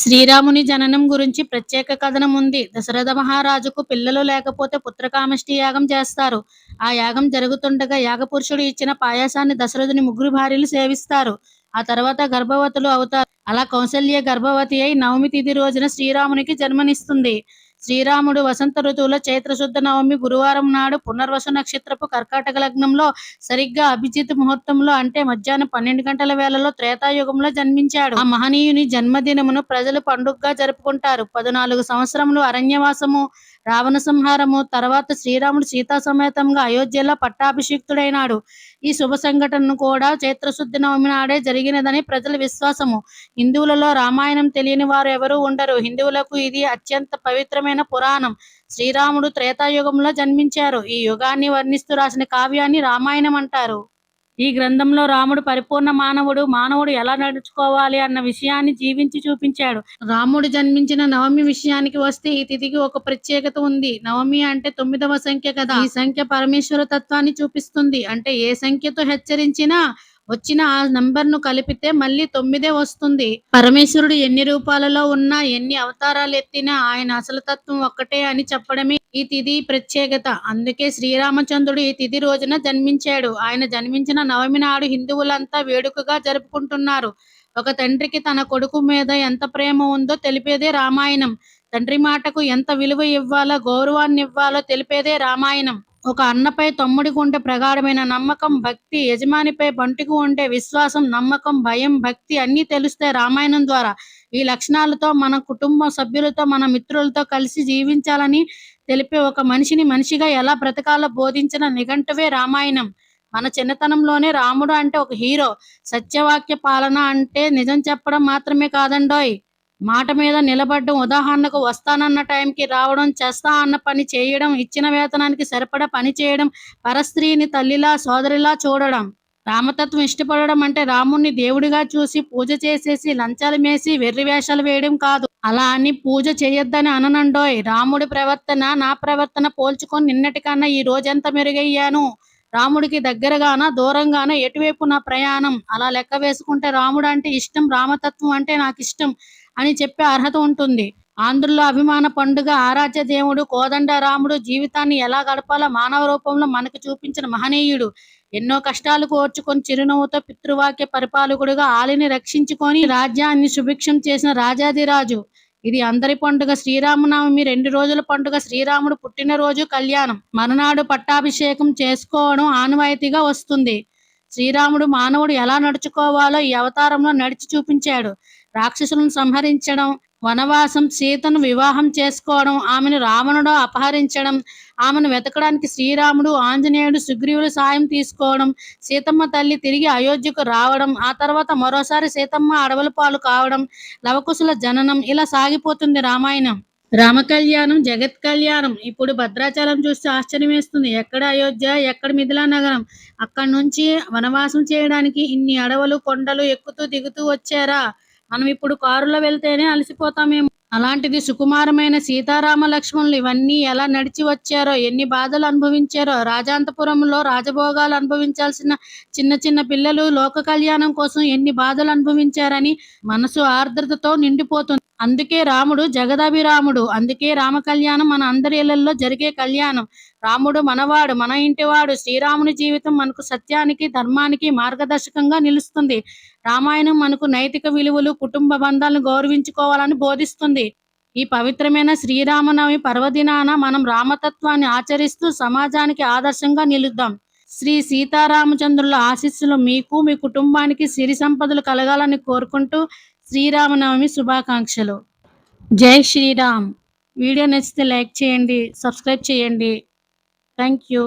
శ్రీరాముని జననం గురించి ప్రత్యేక కథనం ఉంది. దశరథ మహారాజుకు పిల్లలు లేకపోతే పుత్రకామష్టి యాగం చేస్తారు. ఆ యాగం జరుగుతుండగా యాగపురుషుడు ఇచ్చిన పాయాసాన్ని దశరథుని ముగ్గురు భార్యలు సేవిస్తారు. ఆ తర్వాత గర్భవతులు అవుతారు. అలా కౌసల్య గర్భవతి అయి నవమి తిథి రోజున శ్రీరామునికి జన్మనిస్తుంది. శ్రీరాముడు వసంత ఋతువులో చైత్రశుద్ధ నవమి గురువారం నాడు పునర్వసు నక్షత్రపు కర్కాటక లగ్నంలో సరిగ్గా అభిజిత్ ముహూర్తంలో అంటే మధ్యాహ్నం పన్నెండు గంటల వేళలో త్రేతాయుగంలో జన్మించాడు. ఆ మహనీయుని జన్మదినమును ప్రజలు పండుగగా జరుపుకుంటారు. పద్నాలుగు సంవత్సరములు అరణ్యవాసము. రావణ సంహారము తర్వాత శ్రీరాముడు సీతా సమేతంగా అయోధ్యలో పట్టాభిషిక్తుడైనాడు. ఈ శుభ సంఘటనను కూడా చైత్రశుద్ధి నవమి నాడే జరిగినదని ప్రజల విశ్వాసము. హిందువులలో రామాయణం తెలియని వారు ఎవరూ ఉండరు. హిందువులకు ఇది అత్యంత పవిత్రమైన పురాణం. శ్రీరాముడు త్రేతాయుగంలో జన్మించారు. ఈ యుగాన్ని వర్ణిస్తూ రాసిన కావ్యాన్ని రామాయణం అంటారు. ఈ గ్రంథంలో రాముడు పరిపూర్ణ మానవుడు మానవుడు ఎలా నడుచుకోవాలి అన్న విషయాన్ని జీవించి చూపించాడు. రాముడు జన్మించిన నవమి విషయానికి వస్తే ఈ తిథికి ఒక ప్రత్యేకత ఉంది. నవమి అంటే తొమ్మిదవ సంఖ్య కదా. ఈ సంఖ్య పరమేశ్వర తత్వాన్ని చూపిస్తుంది. అంటే ఏ సంఖ్యతో హెచ్చరించినా వచ్చిన ఆ నంబర్ను కలిపితే మళ్ళీ తొమ్మిదే వస్తుంది. పరమేశ్వరుడు ఎన్ని రూపాలలో ఉన్నా ఎన్ని అవతారాలు ఎత్తినా ఆయన అసలు తత్వం ఒక్కటే అని చెప్పడమే ఈ తిథి ప్రత్యేకత. అందుకే శ్రీరామచంద్రుడు ఈ తిథి రోజున జన్మించాడు. ఆయన జన్మించిన నవమి నాడు హిందువులంతా వేడుకగా జరుపుకుంటున్నారు. ఒక తండ్రికి తన కొడుకు మీద ఎంత ప్రేమ ఉందో తెలిపేదే రామాయణం. తండ్రి మాటకు ఎంత విలువ ఇవ్వాలో గౌరవాన్ని ఇవ్వాలో తెలిపేదే రామాయణం. ఒక అన్నపై తమ్ముడికి ఉండే ప్రగాఢమైన నమ్మకం భక్తి యజమానిపై బంటికి ఉండే విశ్వాసం నమ్మకం భయం భక్తి అన్నీ తెలుస్తాయి రామాయణం ద్వారా ఈ లక్షణాలతో మన కుటుంబ సభ్యులతో మన మిత్రులతో కలిసి జీవించాలని తెలిపే ఒక మనిషిని మనిషిగా ఎలా బ్రతకాలో బోధించిన నిఘంటువే రామాయణం. మన చిన్నతనంలోనే రాముడు అంటే ఒక హీరో. సత్యవాక్య పాలన అంటే నిజం చెప్పడం మాత్రమే కాదండోయ్. మాట మీద నిలబడడం ఉదాహరణకు వస్తానన్న టైంకి రావడం చేస్తా అన్న పని చేయడం ఇచ్చిన వేతనానికి సరిపడా పని చేయడం పరస్త్రీని తల్లిలా సోదరిలా చూడడం. రామతత్వం ఇష్టపడడం అంటే రాముణ్ణి దేవుడిగా చూసి పూజ చేసేసి లంచాలు మేసి వెర్రి వేషాలు వేయడం కాదు. అలా అని పూజ చేయొద్దని అననండోయ్. రాముడి ప్రవర్తన నా ప్రవర్తన పోల్చుకొని నిన్నటికన్నా ఈ రోజంతా మెరుగయ్యాను? రాముడికి దగ్గరగాన దూరంగాన ఎటువైపు నా ప్రయాణం. అలా లెక్క వేసుకుంటే రాముడు అంటే ఇష్టం రామతత్వం అంటే నాకు ఇష్టం అని చెప్పే అర్హత ఉంటుంది. ఆంధ్రుల్లో అభిమాన పండుగ ఆరాధ్య దేవుడు కోదండ రాముడు జీవితాన్ని ఎలా గడపాలో మానవ రూపంలో మనకు చూపించిన మహనీయుడు. ఎన్నో కష్టాలు కోర్చుకొని చిరునవ్వుతో పితృవాక్య పరిపాలకుడుగా ఆలిని రక్షించుకొని రాజ్యాన్ని సుభిక్షం చేసిన రాజాదిరాజు. ఇది అందరి పండుగ శ్రీరామనవమి రెండు రోజుల పండుగ శ్రీరాముడు పుట్టినరోజు కళ్యాణం. మరునాడు పట్టాభిషేకం చేసుకోవడం ఆనవాయితీగా వస్తుంది. శ్రీరాముడు మానవుడు ఎలా నడుచుకోవాలో ఈ అవతారంలో నడిచి చూపించాడు. రాక్షసులను సంహరించడం వనవాసం సీతను వివాహం చేసుకోవడం ఆమెను రావణుడు అపహరించడం ఆమెను వెతకడానికి శ్రీరాముడు ఆంజనేయుడు సుగ్రీవుడు సాయం తీసుకోవడం సీతమ్మ తల్లి తిరిగి అయోధ్యకు రావడం ఆ తర్వాత మరోసారి సీతమ్మ అడవుల పాలు కావడం లవకుశుల జననం ఇలా సాగిపోతుంది రామాయణం. రామ కళ్యాణం జగత్ కళ్యాణం. ఇప్పుడు భద్రాచలం చూస్తే ఆశ్చర్యం వేస్తుంది ఎక్కడ అయోధ్య ఎక్కడ మిథిలా నగరం? అక్కడి నుంచి వనవాసం చేయడానికి ఇన్ని అడవులు కొండలు ఎక్కుతూ దిగుతూ వచ్చారా? మనం ఇప్పుడు కారులో వెళ్తేనే అలసిపోతామేమో. అలాంటిది సుకుమారమైన సీతారామ లక్ష్మణులు ఇవన్నీ ఎలా నడిచి వచ్చారో ఎన్ని బాధలు అనుభవించారో రాజాంతపురంలో రాజభోగాలు అనుభవించాల్సిన చిన్న చిన్న పిల్లలు లోక కళ్యాణం కోసం ఎన్ని బాధలు అనుభవించారని మనసు ఆర్ద్రతతో నిండిపోతుంది. అందుకే రాముడు జగదాభిరాముడు అందుకే రామ కళ్యాణం మన అందరి ఇళ్ళలో జరిగే కళ్యాణం. రాముడు మనవాడు మన ఇంటివాడు శ్రీరాముని జీవితం మనకు సత్యానికి ధర్మానికి మార్గదర్శకంగా నిలుస్తుంది. రామాయణం మనకు నైతిక విలువలు కుటుంబ బంధాలను గౌరవించుకోవాలని బోధిస్తుంది. ఈ పవిత్రమైన శ్రీరామనవమి పర్వదినాన మనం రామతత్వాన్ని ఆచరిస్తూ సమాజానికి ఆదర్శంగా నిలుద్దాం. శ్రీ సీతారామచంద్రుల ఆశీస్సులు మీకు మీ కుటుంబానికి సిరి సంపదలు కలగాలని కోరుకుంటూ శ్రీరామనవమి శుభాకాంక్షలు. జై శ్రీరామ్. వీడియో నచ్చితే లైక్ చేయండి సబ్స్క్రైబ్ చేయండి. Thank you.